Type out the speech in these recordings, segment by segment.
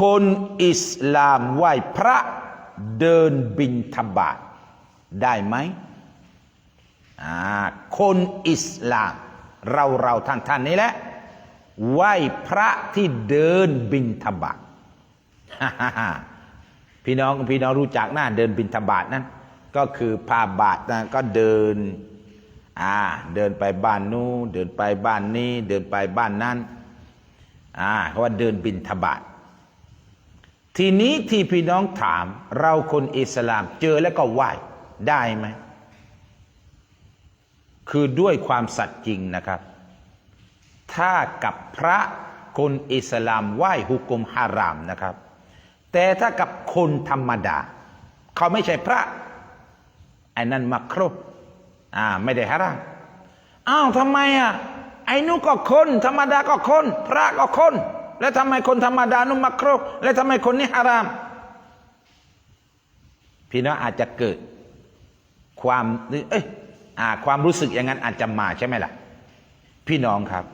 คนอิสลามไหว้พระเดินบินทบาทได้ไหมอ่าคนอิสลาม เราเราท่านท่านนี้แหละ ไหว้พระที่เดินบินทบาทพี่น้องพี่น้องรู้จักหน้าเดินบินทบาทนั้นก็คือพาบาทนะก็เดินอ่าเดินไปบ้านนู้นเดินไปบ้านนี้ เดินไปบ้านนั้นอ่าเขาว่าเดินบินทบาท ทีนี้ที่พี่น้องถาม เราคนอิสลามเจอแล้วก็ไหว้ได้ไหม คือด้วยความสัตย์จริงนะครับ ถ้ากับพระคนอิสลามไหว้ฮุกกลมฮารามนะครับ แต่ถ้ากับคนธรรมดา เขาไม่ใช่พระไอ้นั่นมักครบอ่าไม่ได้ฮารามอ้าวทำไมอะไอ้นู้ก็คน ธรรมดาก็คน พระก็คน แล้วทำไมคนธรรมดานุมมักครบแล้วทำไมคนนี้ฮาราม พี่น้องอาจจะเกิด ความเอ้ยอ่าความรู้สึกอย่างนั้นอาจจะมาใช่ไหมล่ะ พี่น้องครับ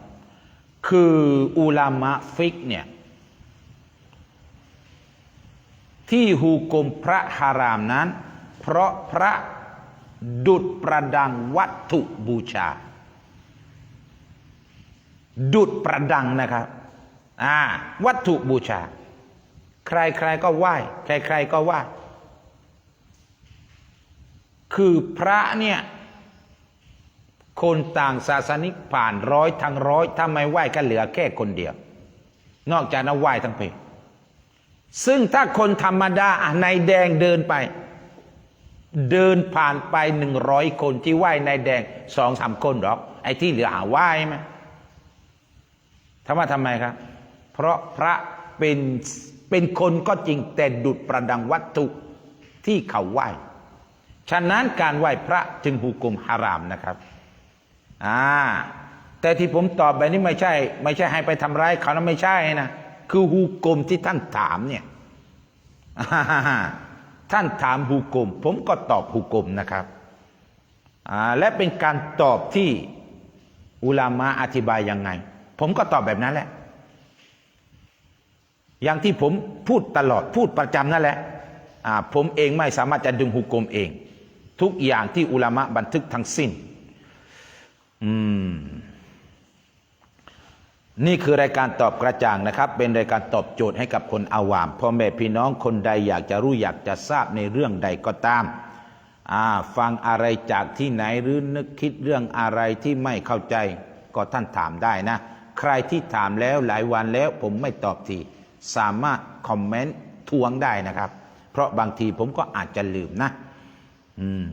คืออุลามะฟิกเนี่ย ที่ฮูกมพระฮารามนั้น เพราะพระดุดประดังวัตถุบูชา ดุดประดังนะครับ อ่า วัตถุบูชา ใครๆก็ไหว้ ใครๆก็ไหว้ คือพระเนี่ย คนต่างศาสนิกผ่านร้อยทั้งร้อยถ้าไม่ไหว้ก็เหลือแค่คนเดียว นอกจากนั้นไหว้ทั้งเพศซึ่งถ้าคนธรรมดาอะนแดงเดินไป เดินผ่านไปหนึ่งร้อยคนที่ไหว้ในแดงสองสามคนหรอก ไอ้ที่เหลือหาไหว้ไหมทำไมทำไมครับ เพราะพระเป็นเป็นคนก็จริงแต่ดุดประดังวัตถุที่เขาไหว้ ฉะนั้นการไหว้พระจึงหุกุมฮารามนะครับ อ่า แต่ที่ผมตอบแบบนี้ไม่ใช่ ไม่ใช่ให้ไปทำร้ายเขานะไม่ใช่นะ คือหุกุมที่ท่านถามเนี่ย ท่านถามหุกุม ผมก็ตอบหุกุมนะครับ อ่า และเป็นการตอบที่อุลามะอธิบายยังไง ผมก็ตอบแบบนั้นแหละ อย่างที่ผมพูดตลอดพูดประจำนั่นแหละผมเองไม่สามารถจะดึงหุกุมเอง ทุกอย่างที่อุลามะบันทึกทั้งสิ้นอืมนี่คือรายการตอบกระจ่างนะครับ เป็นรายการตอบโจทย์ให้กับคนอาวามพ่อแม่พี่น้องคนใดอยากจะรู้อยากจะทราบในเรื่องใดก็ตามฟังอะไรจากที่ไหนหรือนึกคิดเรื่องอะไรที่ไม่เข้าใจ ก็ท่านถามได้นะ ใครที่ถามแล้วหลายวันแล้วผมไม่ตอบที สามารถคอมเมนต์ทวงได้นะครับ เพราะบางทีผมก็อาจจะลืมนะ อืม